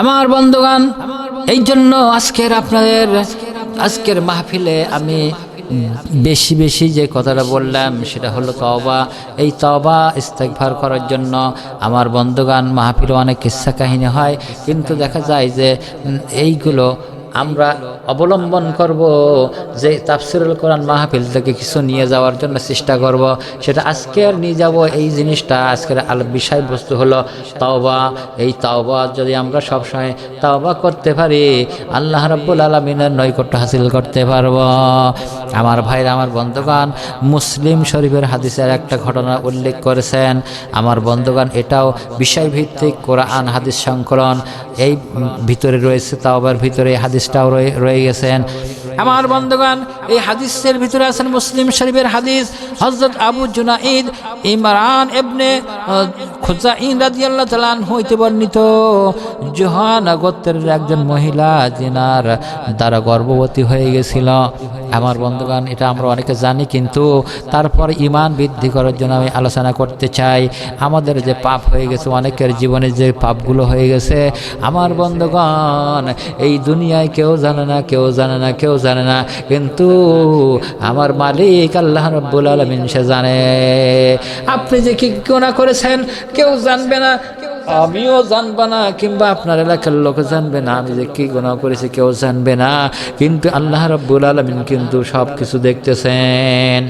আমার বন্ধুগান এই জন্য আজকের আপনাদের, আজকের মাহফিলে আমি বেশি বেশি যে কথাটা বললাম, সেটা হলো তওবা। এই তওবা ইস্তেকভার করার জন্য আমার বন্ধুগান মাহফিলে অনেক কিস্সা কাহিনী হয়, কিন্তু দেখা যায় যে এইগুলো আমরা অবলম্বন করব যে তাফসিরুল কোরআন মাহফিল থেকে কিছু নিয়ে যাওয়ার জন্য চেষ্টা করব। সেটা আজকে আর নিয়ে যাব, এই জিনিসটা আজকের আল বিষয়বস্তু হলো তাওবা। এই তাওবা যদি আমরা সবসময় তাওবা করতে পারি, আল্লাহ রাব্বুল আলমিনের নৈকট্য হাসিল করতে পারব। আমার ভাইরা, আমার বন্ধুগণ, মুসলিম শরীফের হাদিসের একটা ঘটনা উল্লেখ করেছেন। আমার বন্ধুগণ, এটাও বিষয়ভিত্তিক কোরআন হাদিস সংকলন। এই ভিতরে রয়েছে তাওবার, ভিতরে এই হাদিসটাও রয়ে গেছেন আমার বন্ধুগণ, এই হাদিসের ভিতরে আছেন মুসলিম শরীফের হাদিস হজরত আবু জুনাইদ ইমরান এবনে খুজাইন রাদিয়াল্লাহু তাআলা আনহু হইতে বর্ণিত। জোহানা গোত্রের একজন মহিলা জিনার দ্বারা গর্ভবতী হয়ে গেছিল। আমার বন্ধুগণ এটা আমরা অনেকে জানি কিন্তু তারপর ইমান বৃদ্ধি করার জন্য আমি আলোচনা করতে চাই। আমাদের যে পাপ হয়ে গেছে অনেকের জীবনে যে পাপগুলো হয়ে গেছে আমার বন্ধুগণ এই দুনিয়ায় কেউ জানে না কেউ জানে না কেউ জানে না কিন্তু আমার মালিক আল্লাহ রব্বুল আলমিন সে জানে। আপনি যে কি গোনা করেছেন কেউ জানবে না আমিও জানবে না, কিংবা আপনার এলাকার লোক জানবে না। আমি যে কি গুণা করেছি কেউ জানবে না। কিন্তু আল্লাহ রব্বুল আলমিন কিন্তু সব কিছু দেখতেছেন।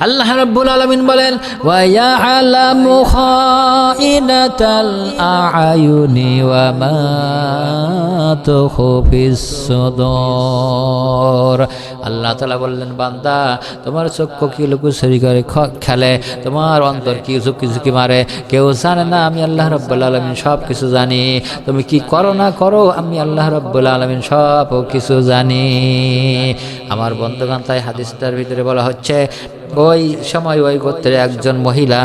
আল্লাহ রাব্বুল আলামিন বলেন ওয়া ইয়ালামু আল্লাহ তাআলা বললেন, বান্দা, তোমার চক্ষু কি লুকোচুরি করে খেলে? তোমার অন্তর কি ঝুঁকি ঝুঁকি মারে? কেউ জানে না, আমি আল্লাহ রব্বুল আলমিন সব কিছু জানি। তুমি কি করো না করো, আমি আল্লাহ রব্বুল আলমিন সব কিছু জানি। আমার বন্ধুগান তাই হাদিসটার ভিতরে বলা হচ্ছে, ওই সময় ওই গোত্রে একজন মহিলা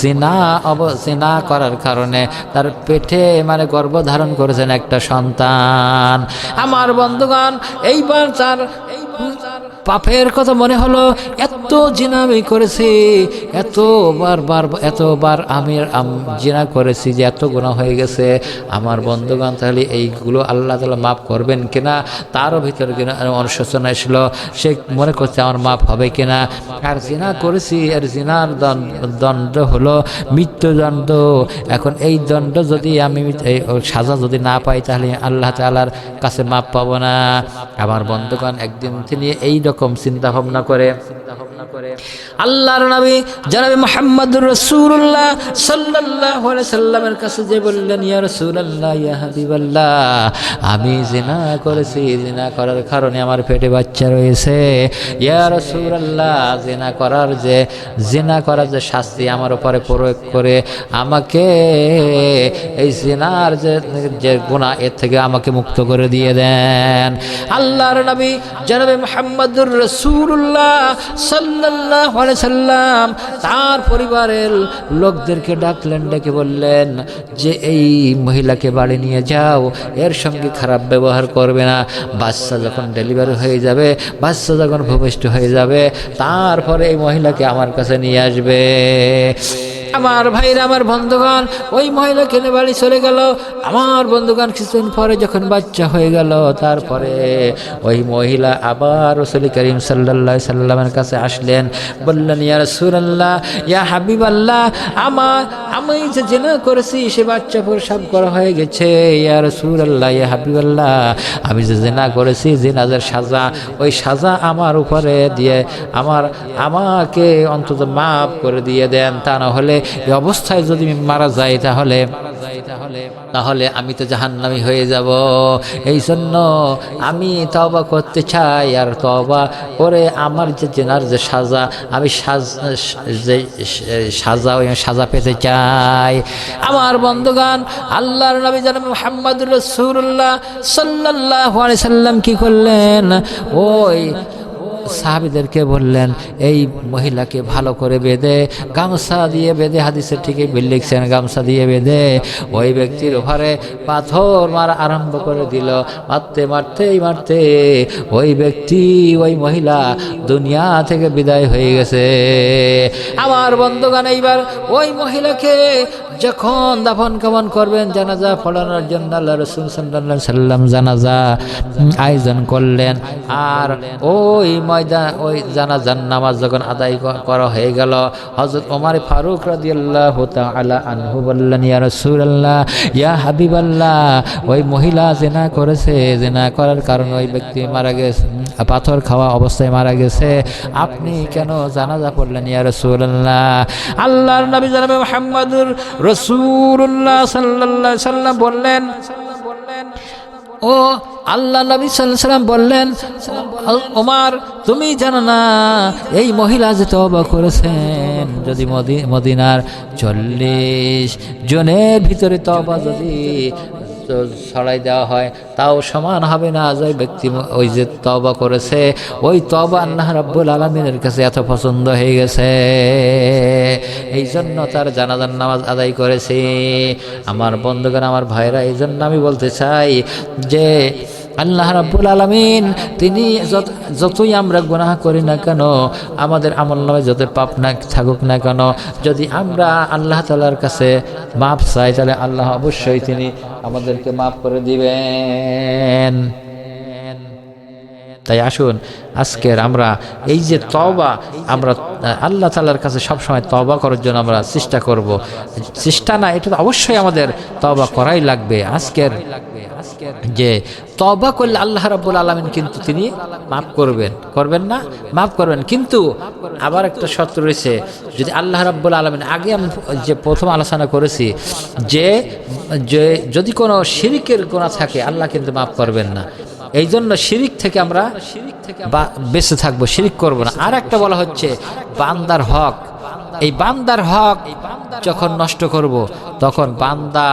জিনা অব, জিনা করার কারণে তার পেটে মানে গর্ভধারণ করেছেন একটা সন্তান। আমার বন্ধুগণ, এইবার তার পাপের কথা মনে হলো, এত জিনা আমি করেছি, এতবার বার, এতবার আমি জিনা করেছি যে এত গুণা হয়ে গেছে। আমার বন্ধুগণ তাহলে এইগুলো আল্লাহ তালা মাফ করবেন কিনা? তারও ভিতরে কিনা অনুশোচনা এসলো, সে মনে করছে আমার মাফ হবে কিনা? আর জিনা করেছি, আর জিনার দণ্ড হলো মৃত্যুদণ্ড। এখন এই দণ্ড যদি আমি সাজা যদি না পাই তাহলে আল্লাহ তালার কাছে মাপ পাবো না। আমার বন্ধুগণ একদিন তিনি এই রকম চিন্তা ভাবনা করে। আল্লাহর নবী, জনাবি মোহাম্মদুর রসুল্লাহ আলাইহি সাল্লামের কাছে যে বললেন, ইয়া রাসূলুল্লাহ, ইয়া হাবিবাল্লাহ, আমি জিনা করেছি, জিনা করার কারণে আমার পেটে বাচ্চা রয়েছে। ইয়া রাসূলুল্লাহ, জিনা করার যে, জিনা করার যে শাস্তি আমার উপরে প্রয়োগ করে আমাকে, এই জিনার যে যে গুনাহ, এর থেকে আমাকে মুক্ত করে দিয়ে দেন। আল্লাহর নবী, জনাবে মোহাম্মদুর রসুল্লাহ আলাইহি সাল্লাম তার পরিবারের লোকদেরকে ডাকলেন, ডেকে বললেন, যে এই মহিলাকে বাড়ি নিয়ে যাও, এর সঙ্গে খারাপ ব্যবহার করবে না। বাচ্চা যখন ডেলিভারি হয়ে যাবে বাচ্চা যখন ভূমিষ্ঠ হয়ে যাবে, তারপরে এই মহিলাকে আমার কাছে নিয়ে আসবে। আমার ভাইরা, আমার বন্ধুগণ, ওই মহিলা কেনে বাড়ি চলে গেল। আমার বন্ধুগণ কিছুদিন পরে যখন বাচ্চা হয়ে গেল, তারপরে ওই মহিলা আবার রসুল করিম সাল্লাহ সাল্লামের কাছে আসলেন। বললেন, ইয়া রসুল্লাহ ইয়া হাবিব আল্লাহ আমার আমি যে জেনা করেছি, সে বাচ্চা প্রসাব করা হয়ে গেছে। ইয়া রসুল্লাহ ইয়া হাবিব আল্লাহ আমি যে জেনা করেছি জেনাজের সাজা, ওই সাজা আমার উপরে দিয়ে, আমার, আমাকে অন্তত মাফ করে দিয়ে দেন। তা না হলে এই অবস্থায় যদি মারা যাই তাহলে তাহলে আমি তো জাহান্নামি হয়ে যাব। এই জন্য আমি তবা করতে চাই আর তবা করে আমার যে জেনার যে সাজা, আমি সাজ, যে সাজা ওই সাজা পেতে চাই। আমার বন্ধুগান আল্লাহর নবী জানাব মোহাম্মদ রসুল্লাহ সাল্লাহ সাল্লাম কি করলেন? ওই সাহাবিদেরকে বললেন, এই মহিলাকে ভালো করে বেঁধে, গামছা দিয়ে বেঁধে, হাদিসের ঠিকই লিখছেন, গামছা দিয়ে বেঁধে, ওই ব্যক্তির ওভারে পাথর মারা আরম্ভ করে দিল। মারতে, মারতেই, মারতে ওই ব্যক্তি, ওই মহিলা দুনিয়া থেকে বিদায় হয়ে গেছে। আমার বন্ধুগান এইবার ওই মহিলাকে যখন দাফন কামন করবেন জানাজা পড়ানোর জন্য আল্লাহ রসুল সাল্লাহ সাল্লাম জানাজা আয়োজন করলেন। আর ওই ময়দান, ওই জানাজার নামাজ যখন আদায় করা হয়ে গেল হজরত ওমর ফারুক রাদিয়াল্লাহ তাআলা আনহু বললেন, ইয়া রাসূলুল্লাহ, ইয়া হাবিবাল্লাহ, ওই মহিলা জেনা করেছে, জেনা করার কারণে ওই ব্যক্তি মারা গেছে পাথর খাওয়া অবস্থায় মারা গেছে। আপনি কেন জানাজা পড়লেন, ইয়া রাসূলুল্লাহ? আল্লাহর নবী জনাবে, মুহাম্মদুর রাসূলুল্লাহ সাল্লা সাল্লাম বললেন, ও আল্লাহ নবী সাল্লাম বললেন ওমার তুমি জানো না, এই মহিলা যে তবা করেছেন, যদি মদি- মদিনার চল্লিশ জনের ভিতরে তবা যদি ছড়াই দেওয়া হয়, তাও সমান হবে না। যে ব্যক্তি ওই যে তবা করেছে, ওই তবা আল্লাহ রাব্বুল আলমিনের কাছে এত পছন্দ হয়ে গেছে। এই জন্য তার জানাজার নামাজ আদায় করেছে। আমার বন্ধুগণ, আমার ভাইরা এই জন্য আমি বলতে চাই যে আল্লাহ রাব্বুল আলমিন, তিনি যত, যতই আমরা গুনাহ করি না কেন, আমাদের আমল নামে যত পাপ না থাকুক না কেন, যদি আমরা আল্লাহ তালার কাছে মাপ চাই, তাহলে আল্লাহ অবশ্যই তিনি আমাদেরকে মাফ করে দিবেন। তাই আসুন, আজকের আমরা এই যে তবা আমরা, আল্লাহ তালার কাছে সবসময় তবা করার জন্য আমরা চেষ্টা করব। চেষ্টা না, এটা অবশ্যই আমাদের তবা করাই লাগবে, আজকের যে তবা করলে আল্লাহ রাব্বুল আলমিন কিন্তু তিনি মাফ করবেন। করবেন না? মাফ করবেন। কিন্তু আবার একটা শর্ত রয়েছে, যদি আল্লাহ রাব্বুল আলমিন আগে আমি যে প্রথম আলোচনা করেছি, যে যে যদি কোনো শিরিকের গোনা থাকে, আল্লাহ কিন্তু মাফ করবেন না। এই জন্য শিরিক থেকে আমরা বা, বেঁচে থাকব, শিরিক করব না। আর একটা বলা হচ্ছে বান্দার হক। এই বান্দার হক যখন নষ্ট করব তখন বান্দা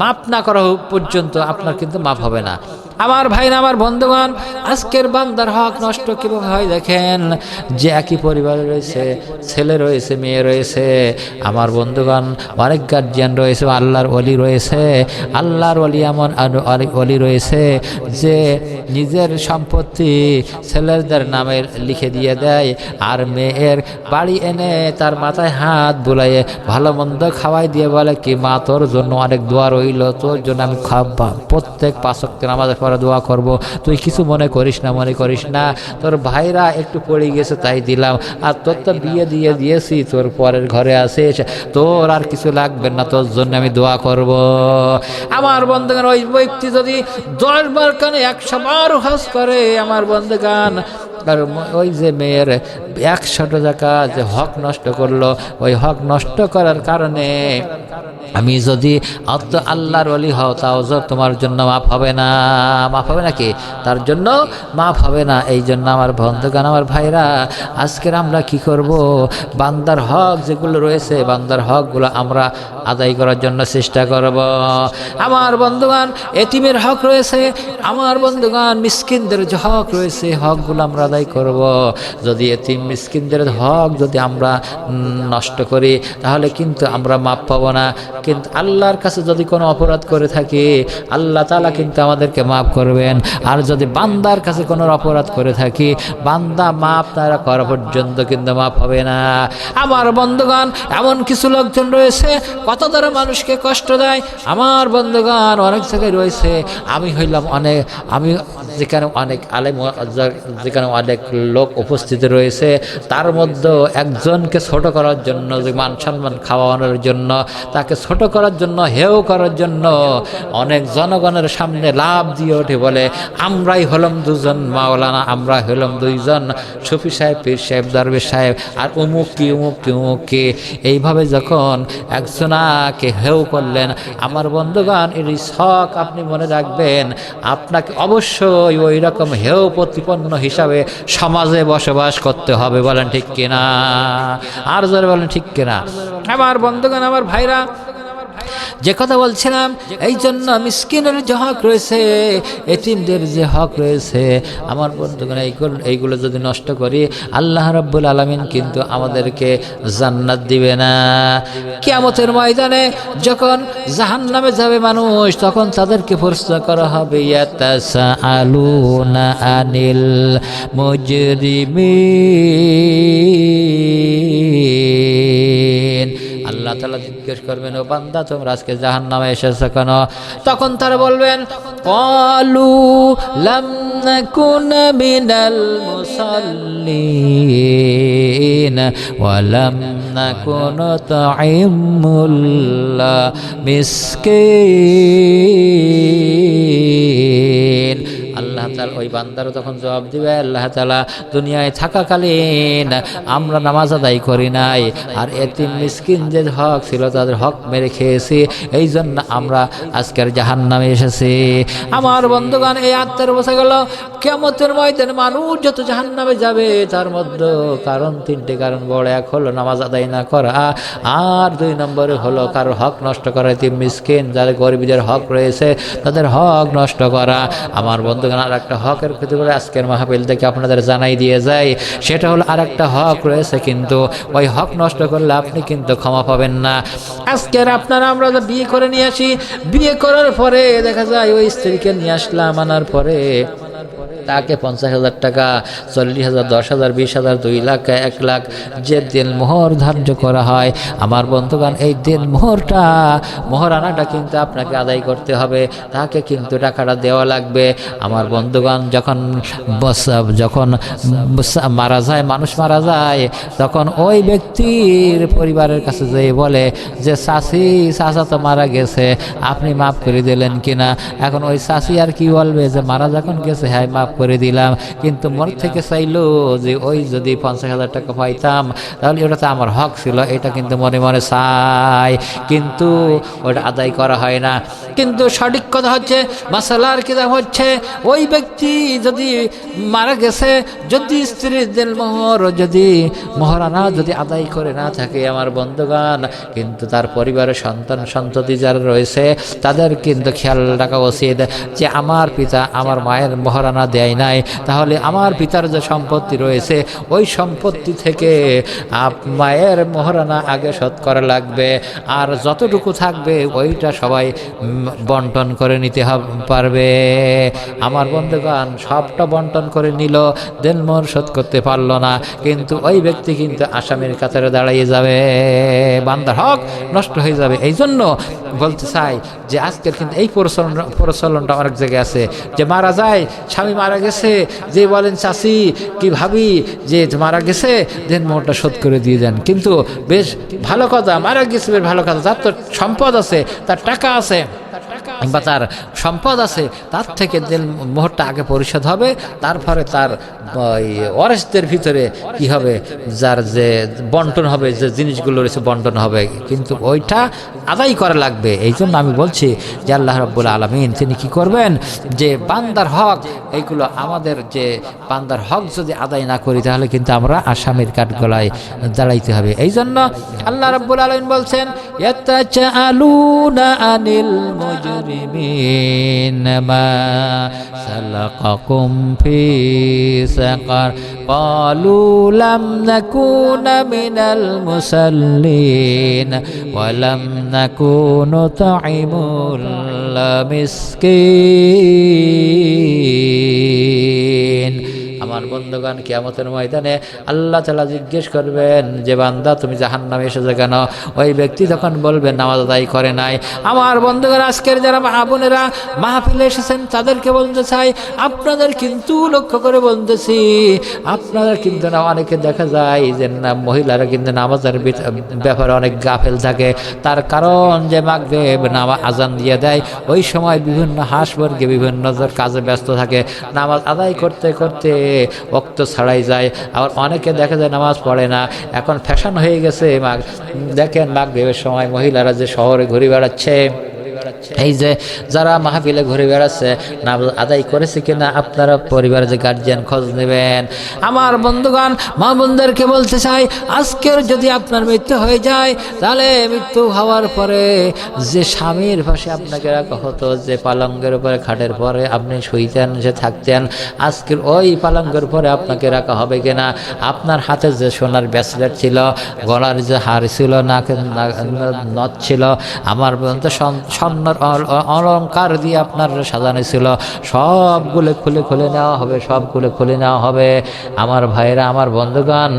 মাপ না করা পর্যন্ত আপনার কিন্তু মাপ হবে না। আমার ভাই না, আমার বন্ধুগণ, আজকের বান্দার হক নষ্ট কীভাবে হয় দেখেন? যে একই পরিবারে রয়েছে, ছেলে রয়েছে, মেয়ে রয়েছে, আমার বন্ধুগণ, অনেক গার্জিয়ান রয়েছে, আল্লাহর অলি রয়েছে, আল্লাহর অলি এমন অলি- রয়েছে, যে নিজের সম্পত্তি ছেলেদের নামে লিখে দিয়ে দেয়, আর মেয়ের বাড়ি এনে তার মাথায় হাত বুলাইয়ে ভালো মন্দ খাওয়াই দিয়ে বলে, কি মা, তোর জন্য অনেক দোয়া রইল, তোর জন্য আমি খাওয়া প্রত্যেক পাঁচক্তে নামাজের পরে দোয়া করব। তুই কিছু মনে করিস না, মনে করিস না। তোর ভাইরা একটু পড়ে গেছে, তাই দিলাম। আর তোর তো বিয়ে দিয়ে দিয়েছি, তোর পরের ঘরে আসিস। তোর আর কিছু লাগবে না, তোর জন্য আমি দোয়া করব। আমার বন্ধুগান ওই ব্যক্তি যদি দশ বার কানে একশো বার হজ করে, আমার বন্ধুগান ম- ওই যে মেয়ের একশো টাকা যে হক নষ্ট করল, ওই হক নষ্ট করার কারণে আমি যদি অত আল্লাহর অলি হও, তাও তোমার জন্য মাফ হবে না। মাফ হবে নাকি তার জন্য মাফ হবে না। এই জন্য আমার বন্ধুগান আমার ভাইরা, আজকের আমরা কি করব? বান্দার হক যেগুলো রয়েছে, বান্দার হকগুলো আমরা আদায় করার জন্য চেষ্টা করব। আমার বন্ধুগান এতিমের হক রয়েছে। আমার বন্ধুগান মিসকিনদের যে হক রয়েছে, হকগুলো আমরা আদায় করব। যদি এতিম মিসকিনদের হক যদি আমরা নষ্ট করি, তাহলে কিন্তু আমরা মাপ পাবো না। কিন্তু আল্লাহর কাছে যদি কোনো অপরাধ করে থাকি, আল্লাহ তালা কিন্তু আমাদেরকে মাফ করবেন। আর যদি বান্দার কাছে কোনো অপরাধ করে থাকি, বান্দা মাপ তারা করা পর্যন্ত কিন্তু মাপ হবে না। আমার বন্ধুগণ, এমন কিছু লোকজন রয়েছে, কত দ্বারা মানুষকে কষ্ট দেয়। আমার বন্ধুগণ, অনেক জায়গায় রয়েছে। আমি হইলাম অনেক, আমি যেখানে অনেক আলেম, যেখানে অনেক লোক উপস্থিত রয়েছে। তার মধ্যে একজনকে ছোট করার জন্য, মান সম্মান খাওয়ানোর জন্য, তাকে ছোট করার জন্য, হেও করার জন্য অনেক জনগণের সামনে লাভ দিয়ে ওঠে বলে, আমরাই হলাম দুজন, মাওলানা আমরা হলাম দুইজন। শফি সাহেব, পীর সাহেব, দরবেশ সাহেব, আর উমুক কি উমুক কি উমুক কি, এইভাবে যখন একজনাকে হেউ করলেন, আমার বন্ধুগণ, এর শখ আপনি মনে রাখবেন, আপনাকে অবশ্যই ওই রকম হেউ প্রতিপন্ন হিসাবে সমাজে বসবাস করতে হবে, বলেন ঠিক কিনা? আর যারা বলেন ঠিক কিনা? আমার বন্ধুগণ, আমার ভাইরা যে কথা বলছিলাম, এই জন্য মিসকিনের যে হক রয়েছে, এতিমদের যে হক রয়েছে, আমার বন্ধুগণ এইগুলো যদি নষ্ট করি, আল্লাহ রাব্বুল আলমিন কিন্তু আমাদেরকে জান্নাত দিবে না। কিয়ামতের ময়দানে যখন জাহান নামে যাবে মানুষ, তখন তাদেরকে প্রশ্ন করা হবে আলুনা আনিল মুজরিমিন? আল্লাহ তালা জিজ্ঞেস করবেন, ও বান্দা, তোমরা আজকে জাহান নামে এসেছ কেন? তখন তারা বলবেন, কলু লাম নাকুন মিনাল মুসাল্লিন ওয়ালাম নাকুন তাইমুল আল্লাহ তালা ওই বান্দারও তখন জবাব দিবে, আল্লাহ তালা দুনিয়ায় থাকাকালীন আমরা নামাজ আদায় করি নাই। আর এতিম মিসকিন যে হক ছিল, তাদের হক মেরে খেয়েছি। এই জন্য আমরা আজকের জাহান নামে এসেছি। আমার বন্ধুগণ, এই আত্মার বসে গেল। কেমতের ময়দানে মানুষ যত জাহান নামে যাবে, তার মধ্যে কারণ তিনটে কারণ বড়। এক হলো নামাজ আদায় না করা, আর দুই নম্বরে হলো কারও হক নষ্ট করা। এতিম মিসকিন, যাদের গরিবদের হক রয়েছে, তাদের হক নষ্ট করা। আমার বন্ধুগণ একটা হকের ক্ষেত্রে করে আজকের মাহফিল থেকে আপনাদের জানাই দিয়ে যায় সেটা হলো আর একটা হক রয়েছে কিন্তু ওই হক নষ্ট করলে আপনি কিন্তু ক্ষমা পাবেন না। আজকের আপনারা আমরা বিয়ে করে নিয়ে আসি, বিয়ে করার পরে দেখা যায় ওই স্ত্রীকে নিয়ে আসলাম, আনার পরে তাকে পঞ্চাশ হাজার টাকা, চল্লিশ হাজার, দশ হাজার, বিশ হাজার, দুই লাখ, এক লাখ, যে দিন মোহর ধার্য করা হয়, আমার বন্ধুগান এই দিন মোহরটা, মোহরানাটা কিন্তু আপনাকে আদায় করতে হবে, তাকে কিন্তু টাকাটা দেওয়া লাগবে। আমার বন্ধুগান যখন যখন মারা যায়, মানুষ মারা যায়, তখন ওই ব্যক্তির পরিবারের কাছে যেয়ে বলে যে চাষি চাষা তো মারা গেছে, আপনি মাফ করে দিলেন কিনা? এখন ওই চাষি আর কি বলবে যে, মারা যখন গেছে হ্যাঁ মাফ করে দিলাম। কিন্তু মন থেকে চাইলো যে, ওই যদি পঞ্চাশ হাজার টাকা পাইতাম, তাহলে ওটা তো আমার হক ছিল, এটা কিন্তু মনে মনে চাই। কিন্তু ওটা আদায় করা হয় না। কিন্তু সঠিক কথা হচ্ছে, মাসালার কিতাব হচ্ছে, ওই ব্যক্তি যদি মারা গেছে, যদি স্ত্রীর দেলমোহর যদি মহারানা যদি আদায় করে না থাকে আমার বন্ধুগান কিন্তু তার পরিবারের সন্তান, সন্ততি যারা রয়েছে, তাদের কিন্তু খেয়াল রাখা উচিত যে, আমার পিতা, আমার মায়ের মহারানা দেয় নাই। তাহলে আমার পিতার যে সম্পত্তি রয়েছে, ওই সম্পত্তি থেকে মায়ের মহারানা আগে শোধ করা লাগবে। আর যতটুকু থাকবে, ওইটা সবাই বন্টন করে নিতে পারবে। আমার বন্ধুগান সবটা বন্টন করে নিল দেনমোহর শোধ করতে পারল না। কিন্তু ওই ব্যক্তি কিন্তু আসামির কাতারে দাঁড়িয়ে যাবে। বান্দার হক নষ্ট হয়ে যাবে। এই জন্য বলতে চাই যে আজকের কিন্তু এই প্রচলন, প্রচলনটা অনেক জায়গায় আছে। যে মারা যায়, স্বামী মারা গেছে? যে বলেন চাষি কি ভাবি যে মারা গেছে? দেন মোহরটা শোধ করে দিয়ে দেন। কিন্তু বেশ ভালো কথা, মারা গেছে বেশ ভালো কথা। তার তো সম্পদ আছে, তার টাকা আছে, বা তার সম্পদ আছে, তার থেকে দেন মোহরটা আগে পরিশোধ হবে, তারপরে তার, ওই ওয়ারেসদের ভিতরে কি হবে? যার যে বন্টন হবে, যে জিনিসগুলো রয়েছে, বন্টন হবে। কিন্তু ওইটা আদায় করা লাগবে। এই জন্য আমি বলছি যে আল্লাহ রব্বুল আলমিন, তিনি কি করবেন? যে বান্দার হক, এইগুলো আমাদের যে বান্দার হক যদি আদায় না করি, তাহলে কিন্তু আমরা আসামির কাঠগলায় দাঁড়াইতে হবে। এই জন্য আল্লাহ রব্বুল আলমিন বলছেন আনিল মা ফি قالوا لم نكون من المصلين ولم نكون نطعم المسكين. আমার বন্ধুগণ, কিয়ামতের ময়দানে আল্লাহ তালা জিজ্ঞেস করবেন, যে বান্দা, তুমি জাহান নামে এসেছ কেন? ওই ব্যক্তি তখন বলবেন নামাজ আদায় করে নাই। আমার বন্ধুগণ, আজকের যারা মা বোনেরা মাহফিলে এসেছেন, তাদেরকে বলতে চাই, আপনাদের কিন্তু লক্ষ্য করে বলতেছি আপনারা কিন্তু না, অনেকে দেখা যায় যে না, মহিলারা কিন্তু নামাজের ব্যাপারে অনেক গাফেল থাকে। তার কারণ যে মাগবে নামা আজান দিয়ে দেয়, ওই সময় বিভিন্ন হাঁস বর্গে বিভিন্ন কাজে ব্যস্ত থাকে। নামাজ আদায় করতে করতে রক্ত ছাড়াই যায়। আবার অনেকে দেখা যায় নামাজ পড়ে না। এখন ফ্যাশন হয়ে গেছে, মাঘ। দেখেন মাঘ দেবের সময় মহিলারা যে শহরে ঘুরে বেড়াচ্ছে। এই যে যারা মাহফিলে ঘুরে বেড়াচ্ছে না আদায় করেছে কিনা আপনারা পরিবারের যে গার্জিয়ান খোঁজ নেবেন। আমার বন্ধুগণ, মা বোনদেরকে বলতে চাই, আজকের যদি আপনার মৃত্যু হয়ে যায়, তাহলে মৃত্যু হওয়ার পরে যে স্বামীর পাশে আপনাকে রাখা হতো, যে পালঙ্গের উপরে খাটের পরে আপনি শুইতেন, যে থাকতেন, আজকের ওই পালঙ্গের পরে আপনাকে রাখা হবে কিনা? আপনার হাতে যে সোনার ব্যাসলেট ছিল, গলার যে হার ছিল, নাকের নথ ছিল, আমার পর্যন্ত সন- সন্তান স্বর্ণর অল- অ- অলংকার দিয়ে আপনার সাজানো ছিল সবগুলো খুলে খুলে নেওয়া হবে, সবগুলো খুলে নেওয়া হবে। আমার ভাইরা আমার বন্ধুগণ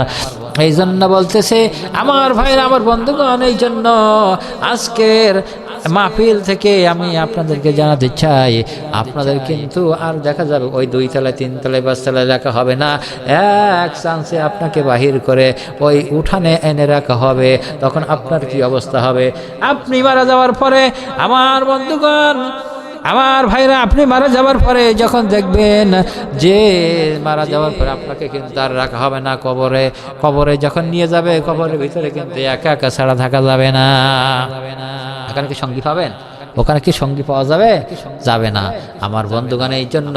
এই জন্য বলতেছে, আমার ভাইরা আমার বন্ধুগণ এই জন্য আজকের মাহফিল থেকে আমি আপনাদেরকে জানাতে চাই আপনাদের কিন্তু আর দেখা যাবে ওই দুই তলায় তিন তলায় পাঁচ তলায় রাখা হবে না। এক চান্সে আপনাকে বাহির করে ওই উঠানে এনে রাখা হবে তখন আপনার কি অবস্থা হবে? আপনি মারা যাওয়ার পরে আমার বন্ধুগণ আমার ভাইরা, আপনি মারা যাওয়ার পরে যখন দেখবেন যে মারা যাওয়ার পরে আপনাকে কিন্তু আর রাখা হবে না কবরে। কবরে যখন নিয়ে যাবে, কবরের ভিতরে কিন্তু একা একা ছাড়া থাকা যাবে না। এখানে কি সঙ্গী পাবেন? ওখানে কি সঙ্গী পাওয়া যাবে? যাবে না। আমার বন্ধুগণ এই জন্য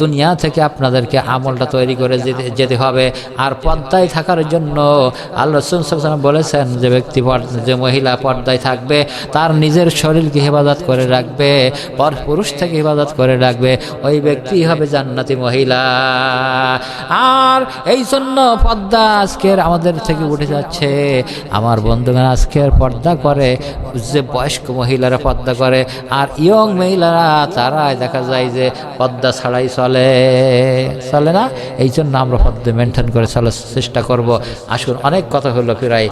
দুনিয়া থেকে আপনাদেরকে আমলটা তৈরি করে যেতে যেতে হবে। আর পর্দায় থাকার জন্য আল্লাহ রসুল বলেছেন, যে ব্যক্তি যে মহিলা পর্দায় থাকবে, তার নিজের শরীরকে হেফাজত করে রাখবে, পর পুরুষ থেকে হেফাজত করে রাখবে, ওই ব্যক্তি হবে জান্নাতি মহিলা। আর এই জন্য পর্দা আজকের আমাদের থেকে উঠে যাচ্ছে। আমার বন্ধুগণ আজকের পর্দা করে, যে বয়স্ক মহিলারা পর্দা করে আর ইয়ং মহিলারা, তারাই দেখা যায় যে পদ্মা ছাড়াই চলে। চলে না? এই জন্য আমরা পর্দা মেনটেন করে চলার চেষ্টা করব। আসুন, অনেক কথা হলো প্রায়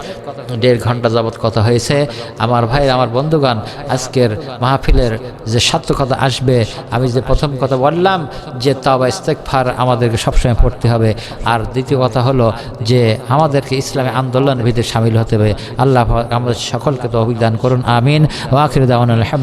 দেড় ঘণ্টা যাবৎ কথা হয়েছে। আমার ভাই, আমার বন্ধুগণ, আজকের মাহফিলের যে সার্থকতা আসবে, আমি যে প্রথম কথা বললাম যে তবা ইস্তেকফার আমাদেরকে সবসময় পড়তে হবে। আর দ্বিতীয় কথা হলো যে আমাদেরকে ইসলামী আন্দোলনের ভিতরে সামিল হতে হবে। আল্লাহ আমাদের সকলকে তো অভিদান করুন, আমিন। ওয়াকির দাওয়ান